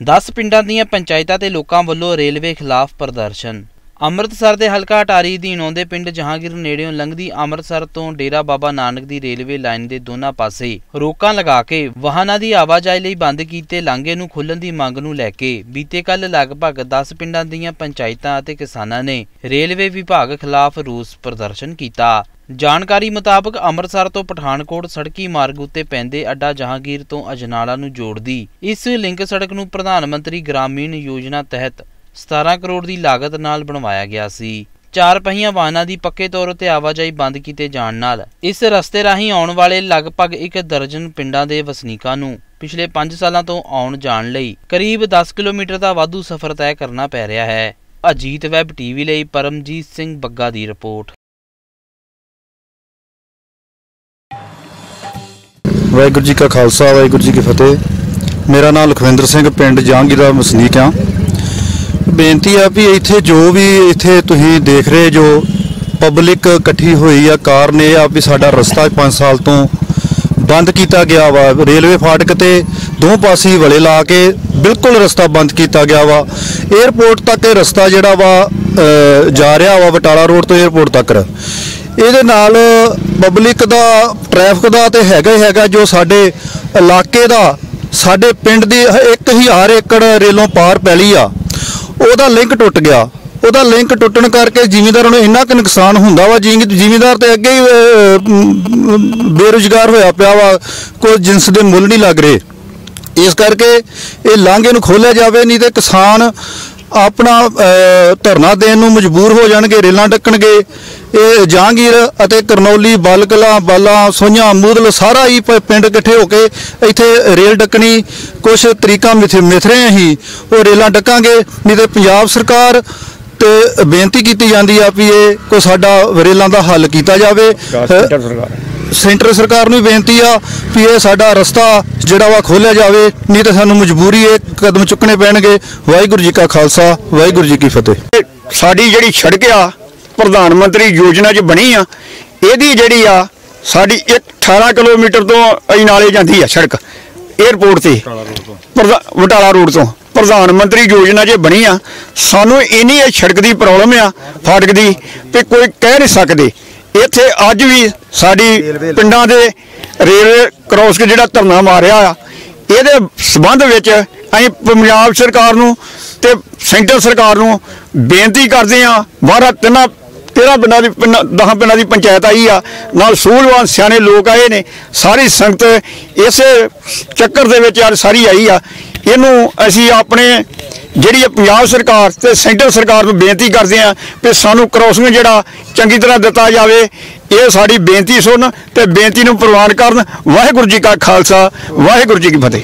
10 ਪਿੰਡਾਂ ਦੀਆਂ ਪੰਚਾਇਤਾਂ ਤੇ ਲੋਕਾਂ ਵੱਲੋਂ ਰੇਲਵੇ ਖਿਲਾਫ ਪ੍ਰਦਰਸ਼ਨ। ਅੰਮ੍ਰਿਤਸਰ ਦੇ ਹਲਕਾ ਅਟਾਰੀ ਅਧੀਨ ਆਉਂਦੇ ਪਿੰਡ ਜਹਾਂਗੀਰ ਨੇੜਿਓਂ ਲੰਘਦੀ ਅੰਮ੍ਰਿਤਸਰ ਤੋਂ ਡੇਰਾ ਬਾਬਾ ਨਾਨਕ ਦੀ ਰੇਲਵੇ ਲਾਈਨ ਦੇ ਦੋਨਾਂ ਪਾਸੇ ਰੋਕਾਂ ਲਗਾ ਕੇ ਵਾਹਨਾਂ ਦੀ ਆਵਾਜਾਈ ਲਈ ਬੰਦ ਕੀਤੇ ਲਾਂਘੇ ਨੂੰ ਖੋਲ੍ਹਣ ਦੀ ਮੰਗ ਨੂੰ ਲੈ ਕੇ ਬੀਤੇ ਕੱਲ ਲਗਭਗ 10 ਪਿੰਡਾਂ ਦੀਆਂ ਪੰਚਾਇਤਾਂ ਅਤੇ ਕਿਸਾਨਾਂ ਨੇ ਰੇਲਵੇ ਵਿਭਾਗ ਖਿਲਾਫ ਰੋਸ ਪ੍ਰਦਰਸ਼ਨ ਕੀਤਾ। ਜਾਣਕਾਰੀ ਮੁਤਾਬਕ ਅੰਮ੍ਰਿਤਸਰ ਤੋਂ ਪਠਾਨਕੋਟ ਸੜਕੀ ਮਾਰਗ ਉੱਤੇ ਪੈਂਦੇ ਅੱਡਾ ਜਹਾਂਗੀਰ ਤੋਂ ਅਜਨਾਲਾ ਨੂੰ ਜੋੜਦੀ ਇਸ ਲਿੰਕ ਸੜਕ ਨੂੰ ਪ੍ਰਧਾਨ ਮੰਤਰੀ ਗ੍ਰਾਮੀਣ ਯੋਜਨਾ ਤਹਿਤ 17 ਕਰੋੜ ਦੀ ਲਾਗਤ ਨਾਲ ਬਣਵਾਇਆ ਗਿਆ ਸੀ। ਚਾਰ ਪਹੀਆਂ ਵਾਹਨਾਂ ਦੀ ਪੱਕੇ ਤੌਰ ਉਤੇ ਆਵਾਜਾਈ ਬੰਦ ਕੀਤੇ ਜਾਣ ਨਾਲ ਇਸ ਰਸਤੇ ਰਾਹੀਂ ਆਉਣ ਵਾਲੇ ਲਗਭਗ ਇੱਕ ਦਰਜਨ ਪਿੰਡਾਂ ਦੇ ਵਸਨੀਕਾਂ ਨੂੰ ਪਿਛਲੇ 5 ਸਾਲਾਂ ਤੋਂ ਆਉਣ ਜਾਣ ਲਈ ਕਰੀਬ 10 ਕਿਲੋਮੀਟਰ ਦਾ ਵਾਧੂ ਸਫ਼ਰ ਤੈਅ ਕਰਨਾ ਪੈ ਰਿਹਾ ਹੈ। ਅਜੀਤ ਵੈਬ ਟੀਵੀ ਲਈ ਪਰਮਜੀਤ ਸਿੰਘ ਬੱਗਾ ਦੀ ਰਿਪੋਰਟ। ਵਾਹਿਗੁਰੂ ਜੀ ਕਾ ਖਾਲਸਾ, ਵਾਹਿਗੁਰੂ ਜੀ ਕੀ ਫਤਿਹ। ਮੇਰਾ ਨਾਮ ਲਖਵਿੰਦਰ ਸਿੰਘ, ਪਿੰਡ ਜਹਾਂਗੀਰ ਦਾ ਵਸਨੀਕ ਆ ਬੇਨਤੀ ਆ ਵੀ ਇੱਥੇ ਜੋ ਵੀ ਇੱਥੇ ਤੁਸੀਂ ਦੇਖ ਰਹੇ ਜੋ ਪਬਲਿਕ ਇਕੱਠੀ ਹੋਈ ਆ, ਕਾਰਨ ਇਹ ਆ ਵੀ ਸਾਡਾ ਰਸਤਾ 5 ਸਾਲ ਤੋਂ ਬੰਦ ਕੀਤਾ ਗਿਆ ਵਾ। ਰੇਲਵੇ ਫਾਟਕ ਤੇ ਦੋ ਪਾਸੇ ਵਲੇ ਲਾ ਕੇ ਬਿਲਕੁਲ ਰਸਤਾ ਬੰਦ ਕੀਤਾ ਗਿਆ ਵਾ। 에ਅਰਪੋਰਟ ਤੱਕ ਇਹ ਰਸਤਾ ਜਿਹੜਾ ਵਾ ਜਾ ਰਿਹਾ ਵਾ ਬਟਾਲਾ ਰੋਡ ਤੋਂ 에ਅਰਪੋਰਟ ਤੱਕ। ਇਹਦੇ ਨਾਲ ਪਬਲਿਕ ਦਾ ਟ੍ਰੈਫਿਕ ਦਾ ਤੇ ਹੈਗਾ ਹੀ ਹੈਗਾ ਜੋ ਸਾਡੇ ਇਲਾਕੇ ਦਾ, ਸਾਡੇ ਪਿੰਡ ਦੀ ਇੱਕ ਹੀ ਹਰ ਏਕੜ ਰੇਲੋਂ ਪਾਰ ਪੈਲੀ ਆ। ਉਹਦਾ ਲਿੰਕ ਟੁੱਟ ਗਿਆ। ਉਹਦਾ ਲਿੰਕ ਟੁੱਟਣ ਕਰਕੇ ਜ਼ਿਮੀਂਦਾਰਾਂ ਨੂੰ ਇੰਨਾ ਕੁ ਨੁਕਸਾਨ ਹੁੰਦਾ ਵਾ ਜ਼ਿਮੀ- ਜ਼ਿਮੀਂਦਾਰ ਤੇ ਅੱਗੇ ਹੀ ਬੇਰੁਜ਼ਗਾਰ ਹੋਇਆ ਪਿਆ ਵਾ, ਕੋਈ ਜਿੰਸ ਦੇ ਮੁੱਲ ਨਹੀਂ ਲੱਗ ਰਹੇ। ਇਸ ਕਰਕੇ ਇਹ ਲਾਂਘੇ ਨੂੰ ਖੋਲਿਆ ਜਾਵੇ, ਨਹੀਂ ਤੇ ਕਿਸਾਨ ਆਪਣਾ ਧਰਨਾ ਦੇਣ ਨੂੰ ਮਜਬੂਰ ਹੋ ਜਾਣਗੇ ਰੇਲਾਂ ਡੱਕਣਗੇ। ਇਹ ਜਹਾਂਗੀਰ ਅਤੇ ਕਰਨੌਲੀ ਬਲਕਲਾ ਬਾਲਾ ਸੋਈਆਂ ਮੂਦਲ ਸਾਰਾ ਹੀ ਪਿੰਡ ਇਕੱਠੇ ਹੋ ਕੇ ਇੱਥੇ ਰੇਲ ਡੱਕਣੀ ਕੁਝ ਤਰੀਕਾ ਮਿਥ ਮਿਥ ਰਹੇ ਹੀ ਉਹ ਰੇਲਾਂ ਡੱਕਾਂਗੇ ਨਹੀਂ ਤੇ ਪੰਜਾਬ ਸਰਕਾਰ ਤੇ ਬੇਨਤੀ ਕੀਤੀ ਜਾਂਦੀ ਆ ਵੀ ਇਹ ਕੋਈ ਸਾਡਾ ਰੇਲਾਂ ਦਾ ਹੱਲ ਕੀਤਾ ਜਾਵੇ। ਸੈਂਟਰ ਸਰਕਾਰ ਨੂੰ ਬੇਨਤੀ ਆ ਵੀ ਇਹ ਸਾਡਾ ਰਸਤਾ ਜਿਹੜਾ ਵਾ ਖੋਲਿਆ ਜਾਵੇ, ਨਹੀਂ ਤਾਂ ਸਾਨੂੰ ਮਜਬੂਰੀ ਇਹ ਕਦਮ ਚੁੱਕਣੇ ਪੈਣਗੇ। ਵਾਹਿਗੁਰੂ ਜੀ ਕਾ ਖਾਲਸਾ, ਵਾਹਿਗੁਰੂ ਜੀ ਕੀ ਫਤਿਹ। ਸਾਡੀ ਜਿਹੜੀ ਸੜਕ ਆ, ਪ੍ਰਧਾਨ ਮੰਤਰੀ ਯੋਜਨਾ 'ਚ ਬਣੀ ਆ, ਇਹਦੀ ਜਿਹੜੀ ਆ, ਸਾਡੀ ਇੱਕ 18 ਕਿਲੋਮੀਟਰ ਤੋਂ ਅਈ ਨਾਲੇ ਜਾਂਦੀ ਆ ਸੜਕ 에ਅਰਪੋਰਟ ਤੇ। ਪ੍ਰਧਾ- ਬਟਾਲਾ ਰੋਡ ਤੋਂ। ਪ੍ਰਧਾਨ ਮੰਤਰੀ ਯੋਜਨਾ 'ਚ ਬਣੀ ਆ। ਸਾਨੂੰ ਇੰਨੀ ਇਹ ਸੜਕ ਦੀ ਪ੍ਰੋਬਲਮ ਆ, ਫਾਟਕ ਦੀ ਤੇ ਕੋਈ ਕਹਿ ਨਹੀਂ ਸਕਦੇ। ਇੱਥੇ ਅੱਜ ਵੀ ਸਾਡੀ ਪਿੰਡਾਂ ਦੇ ਰੇਲ ਕ੍ਰੋਸ ਕੇ ਜਿਹੜਾ ਧਰਨਾ ਮਾਰਿਆ ਆ ਇਹਦੇ ਸਬੰਧ ਵਿੱਚ ਅਸੀਂ ਪੰਜਾਬ ਸਰਕਾਰ ਨੂੰ ਤੇ ਸੈਂਟਰ ਸਰਕਾਰ ਨੂੰ ਬੇਨਤੀ ਕਰਦੇ ਆ ਬਾਹਰ ਤਿੰਨਾਂ ਤੇਰਾਂ ਪਿੰਡਾਂ ਦੀ ਪਿੰਡਾਂ 10 ਪਿੰਡਾਂ ਦੀ ਪੰਚਾਇਤ ਆਈ ਆ ਨਾਲ ਸੂਲਵਾਨ ਸਿਆਣੇ ਲੋਕ ਆਏ ਨੇ ਸਾਰੀ ਸੰਗਤ ਇਸੇ ਚੱਕਰ ਦੇ ਵਿੱਚ ਅੱਜ ਸਾਰੀ ਆਈ ਆ ਇਹਨੂੰ ਅਸੀਂ ਆਪਣੇ ਜਿਹੜੀ ਪੰਜਾਬ ਸਰਕਾਰ ਤੇ ਸੈਂਟਰ ਸਰਕਾਰ ਨੂੰ ਬੇਨਤੀ ਕਰਦੇ ਆ ਕਿ ਸਾਨੂੰ ਕ੍ਰੋਸਿੰਗ ਜਿਹੜਾ ਚੰਗੀ ਤਰ੍ਹਾਂ ਦਿੱਤਾ ਜਾਵੇ, ਇਹ ਸਾਡੀ ਬੇਨਤੀ ਸੁਣ ਤੇ ਬੇਨਤੀ ਨੂੰ ਪ੍ਰਵਾਨ ਕਰਨ। ਵਾਹਿਗੁਰੂ ਜੀ ਕਾ ਖਾਲਸਾ, ਵਾਹਿਗੁਰੂ ਜੀ ਕੀ ਫਤਿਹ।